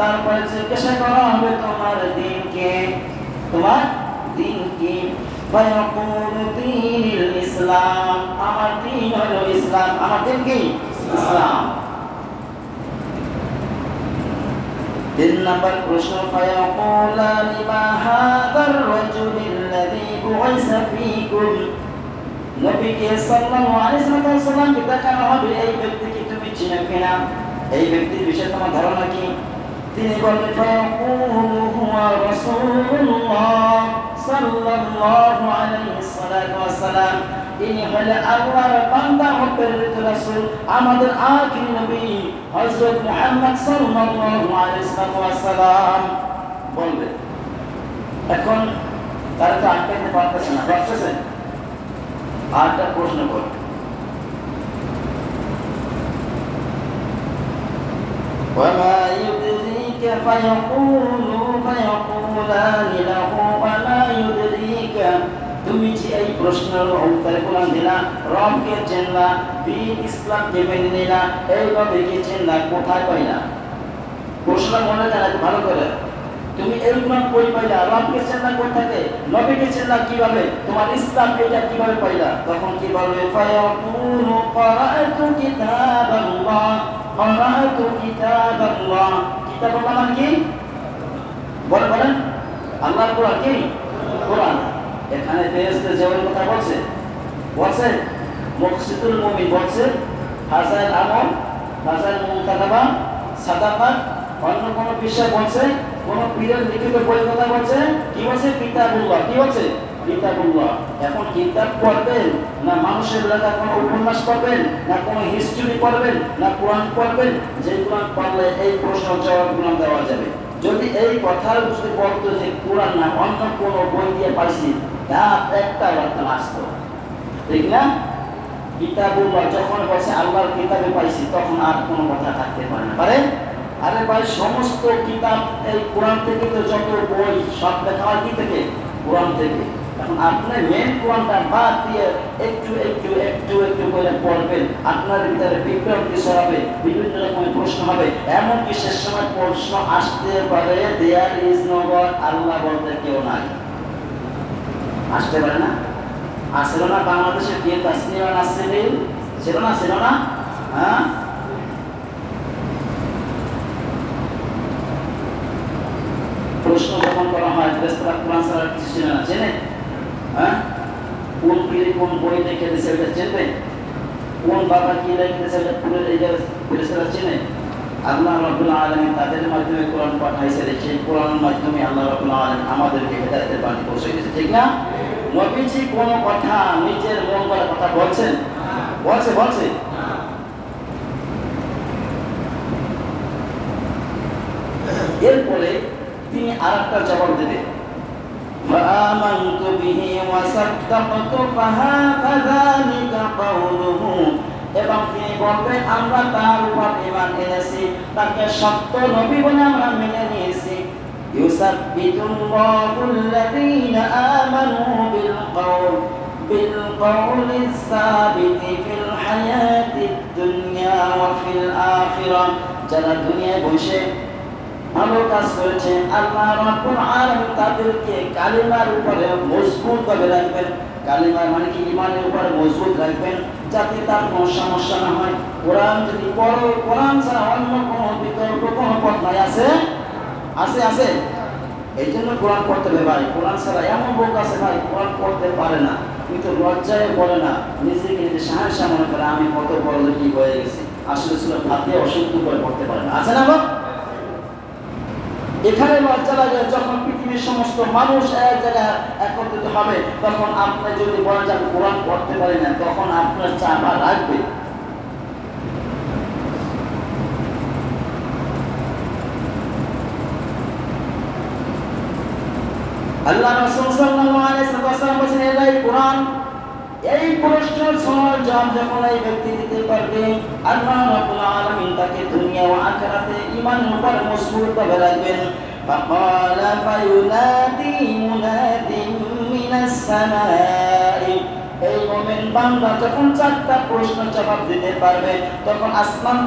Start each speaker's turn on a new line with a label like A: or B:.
A: তারপরে জিজ্ঞাসা করা হবে তোমার দিনকে, তোমার দিন কি ইসলাম, আমার দিন ইসলাম, আমার দিন কি? ইসলাম। তিন নম্বর প্রশ্ন ফায়াকুলা লিমা হাদার রাজুলিল্লাযী বুইসা ফীকুম। নবীকে এই ব্যক্তিকে তুমি চিনো কিনা? এই ব্যক্তির বিষয়ে তোমার ধারণা কি? তিনি বললেন ফায়াকুলু হুয়া রাসূলুল্লাহ সাল্লাল্লাহু আলাইহি ওয়াসাল্লাম ইনি হলেন আল্লাহর বান্দা ও প্রেরিত রাসূল আমাদের আখির নবী হযরত মুহাম্মদ সাল্লাল্লাহু আলাইহি ওয়াসাল্লাম বলবে এখন তারা তো আটকাইতে পারতেছে না পারতেছে আরেকটা প্রশ্ন কর وما يدريك فيقول فيقولان له وما يدريك তুমি যে এই প্রশ্নের উত্তর কোরআন দিলা রবকে চেনলা দিন ইসলামকে মেনে নিলা এইভাবে কি চেনলা কোথায় পাইলা প্রশ্ন মনে জানা ভালো করে তুমি এই গুণ কই পাইলা রবকে চেনা কোথা থেকে নবীকে চেনা কিভাবে তোমার ইসলাম এটা কিভাবে পাইলা তখন কি বলবে ফায়াকুনু ক্বরাতু কিতাবাল্লাহ ক্বরাতু কিতাবাল্লাহ কিতাবাল্লাহ মানে কি? বলেন বলেন। আল্লাহর কোরআন কি? কোরআন। এখানে ফেরেশতা যেমন কথা বলছে বলছে, মুকসিদুল মুমিন বলছে হাসান আমল হাসান মুনতাকাবা সাদাকাত, অন্য কোন বিষয় বলছে, কোন পীরের লিখিত বই কথা বলছে? কি বলছে? কিতাবুল্লাহ কি বলছে? এখন কিতাব পড়বেন, না মানুষের লেখা কোনো উপন্যাস পড়বেন, না কোনো হিস্ট্রি পড়বেন, না কোরআন পড়বেন যে কোরআন পড়লে এই প্রশ্ন দেওয়া যাবে। যদি এই কথা বলতো যে কোরআন না, অন্য কোন বই দিয়ে পাইছি একটা বার্তা আসতো। ঠিক না? কিতাবুল্লাহ যখন বলছে, আল্লাহর কিতাবে পাইছি, তখন আর কোনো কথা থাকতে পারে না। পারে? আরে ভাই, সমস্ত কিতাব এই কোরআন থেকে তো যত বই, সব দেখা কি থেকে? কোরআন থেকে। এখন আপনি মেন কোরআনটা বাদ দিয়ে একটু একটু একটু একটু করে পড়বেন। আপনার ভিতরে বিভ্রান্তি ছড়াবে, বিভিন্ন রকমের প্রশ্ন হবে। এমনকি শেষ সময় প্রশ্ন আসতে পারে দেয়ার ইজ নগর আল্লাহ বলতে কেউ নাই। আসতে পারে না? আসলো না বাংলাদেশের কে? তাসনিমান আসছে ছিল না ছিল না? হ্যাঁ? প্রশ্ন যখন করা হয় ফেরেস্তারা কোরআন ছাড়া কিছু চেনে না। চেনে হ্যাঁ? কোন পীরে কোন বই লিখে এটা চেনবে কোন বাবা কি চেনে? আল্লাহ রাব্বুল আলামিন তাদের মাধ্যমে কোরআন পাঠাইছে সেই কোরআনের মাধ্যমে আল্লাহ রাব্বুল আলামিন আমাদেরকে হেদায়েতের বাণী পৌঁছে ঠিক না? নবীজি কোনো কথা নিজের মন কথা বলছেন? বলছে বলছে? এরপরে তিনি আর একটা জবাব দেবে। فآمنت به وصدقت فهكذلك قوله এবং তিনি বলবেন আমরা তার উপর ইমান এনেছি তাকে সত্য নবী বলে আমরা মেনে নিয়েছি يثبت الله الذين آمنوا بالقول بالقول الثابت في الحياة الدنيا وفي الآخرة যারা দুনিয়ায় বসে কাজ করেছে আল্লাহ তাদেরকে কালিমার উপরে মজবুত ভাবে রাখবেন। কালিমার মানে কি? ইমানের উপরে মজবুত রাখবেন যাতে তার সমস্যা না হয়। কোরআন যদি কোরআন ছাড়া অন্য বিকল্প, কোনো পথ নাই, আছে? আছে আছে। এই জন্য কোরআন পড়তে হবে ভাই। কোরআন ছাড়া এমন লোক আছে ভাই, কোরআন পড়তে পারে না। কিন্তু লজ্জায় বলে না, নিজেকে নিজে সাহসা মনে করে আমি কত বড় কি হয়ে গেছি। আসলে ছিল হাতে অসুস্থ করে পড়তে পারে না। আছে না বাবা এখানে যখন পৃথিবীর সমস্ত মানুষ এক জায়গায় একত্রিত হবে, তখন আপনি যদি বলেন যে কোরআন পড়তে পারি না, তখন আপনার চাপা লাগবে। আল্লাহ রাসূল এই কোরআন, এই প্রশ্নের জবাব যখন এই ব্যক্তি দিতে পারবে, আল্লাহ তাকে দুনিয়া ও আখিরাতে ঈমানের উপর মজবুত করে রাখবেন فقال فينادي مناد من السماء এই মোমেন বান্দা যখন চারটা প্রশ্ন জবাব দিতে পারবে তখন আসমান